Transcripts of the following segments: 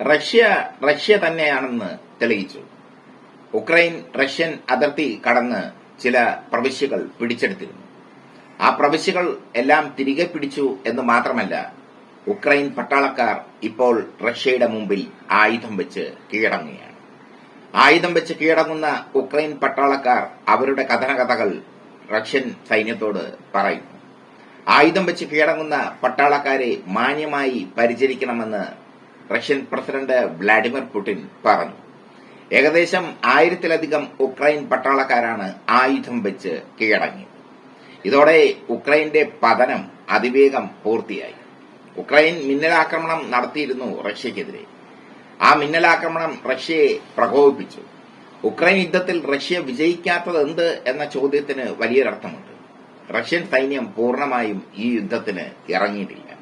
Russia Russia തന്നെയാണെന്ന് തെളിയിച്ചു. Ukraine Russian അതിർത്തി കടന്ന് ചില പ്രവിശ്യകൾ പിടിച്ചെടുത്തിരുന്നു. ആ പ്രവിശ്യകൾ എല്ലാം തിരികെ പിടിച്ചു എന്ന് മാത്രമല്ല ഉക്രൈൻ പട്ടാളക്കാർ ഇപ്പോൾ റഷ്യയുടെ മുമ്പിൽ ആയുധം വെച്ച് കീഴടങ്ങുകയാണ്. ആയുധം വെച്ച് കീഴടങ്ങുന്ന ഉക്രൈൻ പട്ടാളക്കാർ അവരുടെ കഥനകഥകൾ റഷ്യൻ സൈന്യത്തോട് പറയുന്നു. ആയുധം വെച്ച് കീഴടങ്ങുന്ന പട്ടാളക്കാരെ മാന്യമായി പരിചരിക്കണമെന്ന് റഷ്യൻ പ്രസിഡന്റ് വ്ളാഡിമിർ പുടിൻ പറഞ്ഞു. ഏകദേശം ആയിരത്തിലധികം ഉക്രൈൻ പട്ടാളക്കാരാണ് ആയുധം വെച്ച് കീഴടങ്ങിയത്. ഇതോടെ ഉക്രൈന്റെ പതനം അതിവേഗം പൂർത്തിയായി. ഉക്രൈൻ മിന്നലാക്രമണം നടത്തിയിരുന്നു റഷ്യക്കെതിരെ. ആ മിന്നലാക്രമണം റഷ്യയെ പ്രകോപിപ്പിച്ചു. ഉക്രൈൻ യുദ്ധത്തിൽ റഷ്യ വിജയിക്കാത്തത് എന്ത് എന്ന ചോദ്യത്തിന് വലിയൊരർത്ഥമുണ്ട്. റഷ്യൻ സൈന്യം പൂർണമായും ഈ യുദ്ധത്തിന് ഇറങ്ങിയിട്ടില്ല.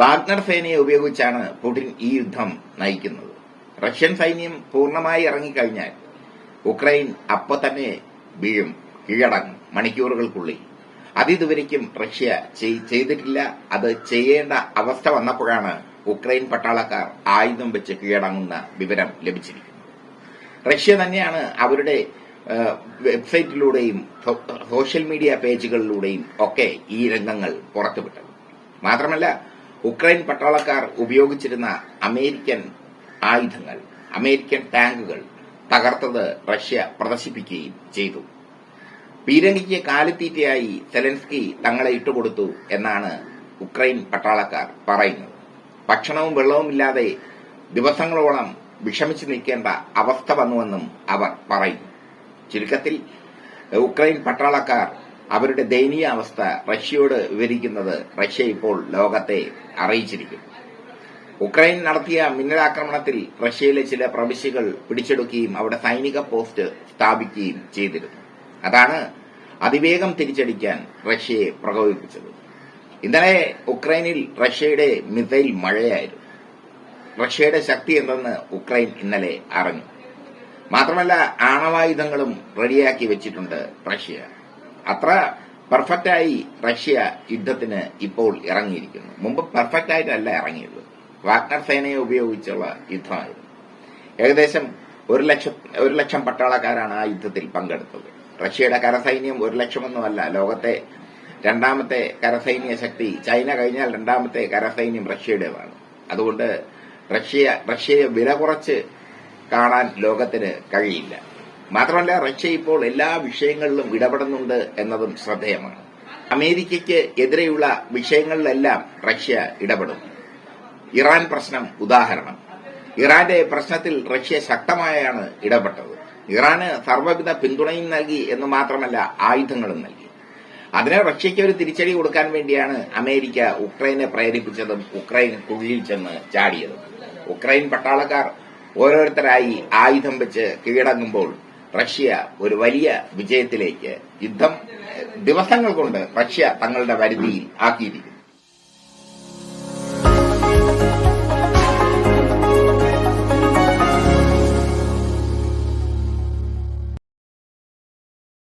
വാഗ്നർ സേനയെ ഉപയോഗിച്ചാണ് പുടിൻ ഈ യുദ്ധം നയിക്കുന്നത്. റഷ്യൻ സൈന്യം പൂർണമായി ഇറങ്ങിക്കഴിഞ്ഞാൽ ഉക്രൈൻ അപ്പൊ തന്നെ വീഴും കീഴടങ്ങും മണിക്കൂറുകൾക്കുള്ളിൽ. അതിതുവരയ്ക്കും റഷ്യ ചെയ്തിട്ടില്ല. അത് ചെയ്യേണ്ട അവസ്ഥ വന്നപ്പോഴാണ് ഉക്രൈൻ പട്ടാളക്കാർ ആയുധം വെച്ച് കീഴടങ്ങുന്ന വിവരം ലഭിച്ചിരിക്കുന്നത്. റഷ്യ തന്നെയാണ് അവരുടെ വെബ്സൈറ്റിലൂടെയും സോഷ്യൽ മീഡിയ പേജുകളിലൂടെയും ഒക്കെ ഈ രംഗങ്ങൾ പുറത്തുവിട്ടത്. മാത്രമല്ല ഉക്രൈൻ പട്ടാളക്കാർ ഉപയോഗിച്ചിരുന്ന അമേരിക്കൻ ആയുധങ്ങൾ അമേരിക്കൻ ടാങ്കുകൾ തകർത്തത് റഷ്യ പ്രദർശിപ്പിക്കുകയും ചെയ്തു. പീരങ്കിക്ക് കാലിത്തീറ്റയായി സെലൻസ്കി തങ്ങളെ ഇട്ടുകൊടുത്തു എന്നാണ് ഉക്രൈൻ പട്ടാളക്കാർ പറയുന്നത്. ഭക്ഷണവും വെള്ളവുമില്ലാതെ ദിവസങ്ങളോളം വിഷമിച്ചു നിൽക്കേണ്ട അവസ്ഥ വന്നുവെന്നും അവർ പറയുന്നു. ചുരുക്കത്തിൽ ഉക്രൈൻ പട്ടാളക്കാർ അവരുടെ ദയനീയ അവസ്ഥ റഷ്യയോട് വിവരിക്കുന്നത് റഷ്യ ഇപ്പോൾ ലോകത്തെ അറിയിച്ചിരിക്കുന്നു ഉക്രൈൻ നടത്തിയ മിന്നലാക്രമണത്തിൽ റഷ്യയിലെ ചില പ്രവിശ്യകൾ പിടിച്ചെടുക്കുകയും അവിടെ സൈനിക പോസ്റ്റ് സ്ഥാപിക്കുകയും ചെയ്തിരുന്നു. അതാണ് അതിവേഗം തിരിച്ചടിക്കാൻ റഷ്യയെ പ്രകോപിപ്പിച്ചത്. ഇന്നലെ ഉക്രൈനിൽ റഷ്യയുടെ മിസൈൽ മഴയായിരുന്നു. റഷ്യയുടെ ശക്തി എന്തെന്ന് ഉക്രൈൻ ഇന്നലെ അറിഞ്ഞു. മാത്രമല്ല ആണവായുധങ്ങളും റെഡിയാക്കി വെച്ചിട്ടുണ്ട് റഷ്യ. അത്ര പെർഫെക്റ്റായി റഷ്യ യുദ്ധത്തിന് ഇപ്പോൾ ഇറങ്ങിയിരിക്കുന്നു. മുമ്പ് പെർഫെക്റ്റ് ആയിട്ടല്ല ഇറങ്ങിയത്. വാഗ്നർ സേനയെ ഉപയോഗിച്ചുള്ള യുദ്ധമായിരുന്നു. ഏകദേശം ഒരു ലക്ഷം ഒരു ലക്ഷം പട്ടാളക്കാരാണ് ആ യുദ്ധത്തിൽ പങ്കെടുത്തത്. റഷ്യയുടെ കരസൈന്യം ഒരു ലക്ഷമൊന്നുമല്ല. ലോകത്തെ രണ്ടാമത്തെ കരസൈന്യ ശക്തി ചൈന കഴിഞ്ഞാൽ രണ്ടാമത്തെ കരസൈന്യം റഷ്യയുടേതാണ്. അതുകൊണ്ട് റഷ്യ റഷ്യയെ വില കുറച്ച് കാണാൻ ലോകത്തിന് കഴിയില്ല. മാത്രമല്ല റഷ്യ ഇപ്പോൾ എല്ലാ വിഷയങ്ങളിലും ഇടപെടുന്നുണ്ട് എന്നതും ശ്രദ്ധേയമാണ്. അമേരിക്കയ്ക്ക് എതിരെയുള്ള വിഷയങ്ങളിലെല്ലാം റഷ്യ ഇടപെടും. ഇറാൻ പ്രശ്നം ഉദാഹരണം. ഇറാന്റെ പ്രശ്നത്തിൽ റഷ്യ ശക്തമായാണ് ഇടപെട്ടത്. ഇറാന് സർവവിധ പിന്തുണയും നൽകി എന്ന് മാത്രമല്ല ആയുധങ്ങളും നൽകി. അതിനെ റഷ്യയ്ക്ക് ഒരു തിരിച്ചടി കൊടുക്കാൻ വേണ്ടിയാണ് അമേരിക്ക ഉക്രൈനെ പ്രേരിപ്പിച്ചതും ഉക്രൈൻ കുഴിയിൽ ചെന്ന് ചാടിയതും. ഉക്രൈൻ പട്ടാളക്കാർ ഓരോരുത്തരായി ആയുധം വെച്ച് കീഴടങ്ങുമ്പോൾ റഷ്യ ഒരു വലിയ വിജയത്തിലേക്ക് യുദ്ധം ദിവസങ്ങൾ കൊണ്ട് റഷ്യ തങ്ങളുടെ വരുതിയിൽ ആക്കിയിരിക്കുന്നു.